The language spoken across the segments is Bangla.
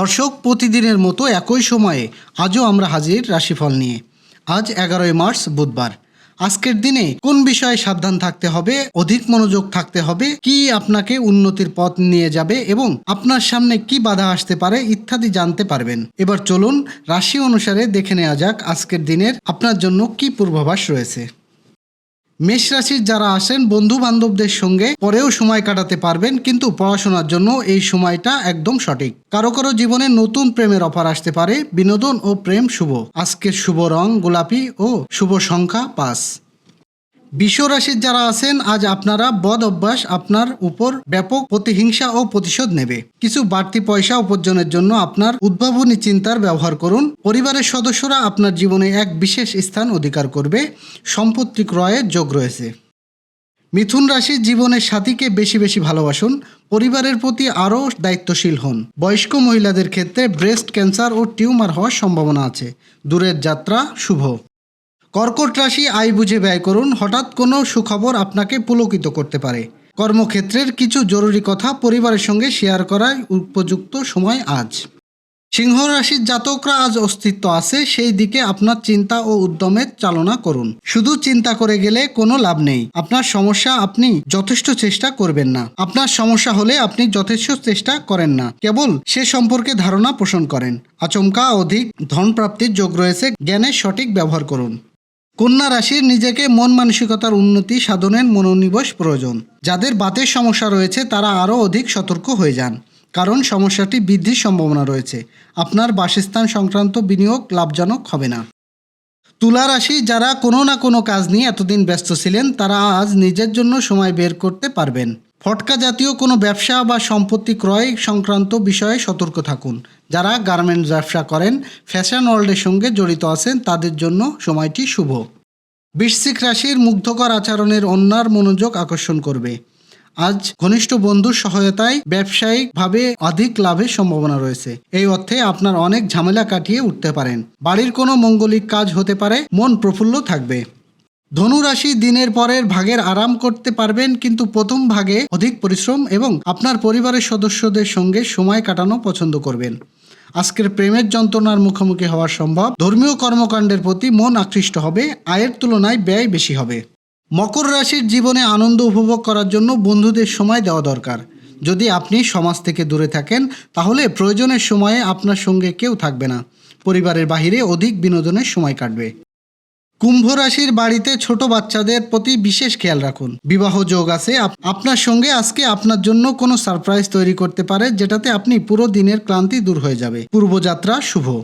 দর্শক, প্রতিদিনের মতো একই সময়ে আজও আমরা হাজির রাশিফল নিয়ে। আজ এগারোই মার্চ, বুধবার। আজকের দিনে কোন বিষয়ে সাবধান থাকতে হবে, অধিক মনোযোগ থাকতে হবে, কি আপনাকে উন্নতির পথ নিয়ে যাবে এবং আপনার সামনে কি বাধা আসতে পারে ইত্যাদি জানতে পারবেন। এবার চলুন রাশি অনুসারে দেখে নেওয়া যাক আজকের দিনের আপনার জন্য কি পূর্বাভাস রয়েছে। মেষ রাশির যারা আসেন বন্ধু বান্ধবদের সঙ্গে পরেও সময় কাটাতে পারবেন, কিন্তু পড়াশোনার জন্য এই সময়টা একদম সঠিক। কারও কারও জীবনে নতুন প্রেমের অফার আসতে পারে। বিনোদন ও প্রেম শুভ। আজকের শুভ রং গোলাপি ও শুভ সংখ্যা পাঁচ। বিশ্ব রাশির যারা আছেন, আজ আপনারা বদ অভ্যাস আপনার উপর ব্যাপক প্রতিহিংসা ও প্রতিশোধ নেবে। কিছু বাড়তি পয়সা উপার্জনের জন্য আপনার উদ্ভাবনী চিন্তার ব্যবহার করুন। পরিবারের সদস্যরা আপনার জীবনে এক বিশেষ স্থান অধিকার করবে। সম্পত্তি ক্রয়ের যোগ রয়েছে। মিথুন রাশির জীবনের সাথীকে বেশি বেশি ভালোবাসুন। পরিবারের প্রতি আরও দায়িত্বশীল হন। বয়স্ক মহিলাদের ক্ষেত্রে ব্রেস্ট ক্যান্সার ও টিউমার হওয়ার সম্ভাবনা আছে। দূরের যাত্রা শুভ। কর্কট রাশি আয় বুঝে ব্যয় করুন, হঠাৎ কোনো সুখবর আপনাকে পুলকিত করতে পারে। কর্মক্ষেত্রের কিছু জরুরি কথা পরিবারের সঙ্গে শেয়ার করায় উপযুক্ত সময় আজ। সিংহ রাশির জাতকরা আজ অস্তিত্ব আছে, সেই দিকে আপনার চিন্তা ও উদ্যমের চালনা করুন। শুধু চিন্তা করে গেলে কোনো লাভ নেই। আপনার সমস্যা আপনি যথেষ্ট চেষ্টা করবেন না। আপনার সমস্যা হলে আপনি যথেষ্ট চেষ্টা করেন না। কেবল সে সম্পর্কে ধারণা পোষণ করেন। আচমকা অধিক ধন প্রাপ্তির যোগ রয়েছে, জ্ঞানের সঠিক ব্যবহার করুন। কন্যা রাশির নিজেকে মন মানসিকতার উন্নতি সাধনের মনোনিবেশ প্রয়োজন। যাদের বাতের সমস্যা রয়েছে, তারা আরও অধিক সতর্ক হয়ে যান। কারণ সমস্যাটি বৃদ্ধির সম্ভাবনা রয়েছে। আপনার বাসস্থান সংক্রান্ত বিনিয়োগ লাভজনক হবে না। তুলা রাশি যারা কোনো না কোনো কাজ নিয়ে এতদিন ব্যস্ত ছিলেন, তারা আজ নিজের জন্য সময় বের করতে পারবেন। ফটকা জাতীয় কোনো ব্যবসা বা সম্পত্তি ক্রয় সংক্রান্ত বিষয়ে সতর্ক থাকুন। যারা গার্মেন্টস ব্যবসা করেন, ফ্যাশন ওয়ার্ল্ডের সঙ্গে জড়িত আছেন, তাদের জন্য সময়টি শুভ। বৃশ্চিক রাশির মুগ্ধকর আচরণের অন্যার মনোযোগ আকর্ষণ করবে। আজ ঘনিষ্ঠ বন্ধুর সহায়তায় ব্যবসায়িকভাবে অধিক লাভের সম্ভাবনা রয়েছে। এই অর্থে আপনার অনেক ঝামেলা কাটিয়ে উঠতে পারেন। বাড়ির কোনো মঙ্গলিক কাজ হতে পারে, মন প্রফুল্ল থাকবে। ধনু রাশি দিনের পরের ভাগের আরাম করতে পারবেন, কিন্তু প্রথম ভাগে অধিক পরিশ্রম এবং আপনার পরিবারের সদস্যদের সঙ্গে সময় কাটানো পছন্দ করবেন। আজকের প্রেমের যন্ত্রণার মুখোমুখি হওয়া সম্ভব। ধর্মীয় কর্মকাণ্ডের প্রতি মন আকৃষ্ট হবে, আয়ের তুলনায় ব্যয় বেশি হবে। মকর রাশির জীবনে আনন্দ উপভোগ করার জন্য বন্ধুদের সময় দেওয়া দরকার। যদি আপনি সমাজ থেকে দূরে থাকেন, তাহলে প্রয়োজনের সময়ে আপনার সঙ্গে কেউ থাকবে না। পরিবারের বাহিরে অধিক বিনোদনের সময় কাটবে। কুম্ভ রাশির বাড়িতে ছোট বাচ্চাদের প্রতি বিশেষ খেয়াল রাখুন। বিবাহ যোগ আছে, আপ- আপনার সঙ্গে আজকে আপনার জন্য কোনো সারপ্রাইজ তৈরি করতে পারে, যেটাতে আপনি পুরো দিনের ক্লান্তি দূর হয়ে যাবে। পূর্বযাত্রা শুভ।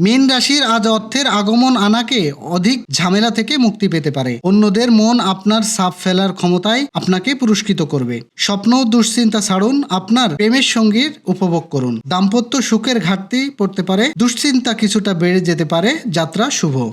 মীন রাশির আজ অর্থের আগমন আনাকে অধিক ঝামেলা থেকে মুক্তি পেতে পারে। অন্যদের মন আপনার সাপ ফেলার ক্ষমতায় আপনাকে পুরস্কৃত করবে। স্বপ্ন দুশ্চিন্তা ছাড়ুন, আপনার প্রেমের সঙ্গীর উপভোগ করুন। দাম্পত্য সুখের ঘাটতি পড়তে পারে, দুশ্চিন্তা কিছুটা বেড়ে যেতে পারে, যাত্রা শুভ।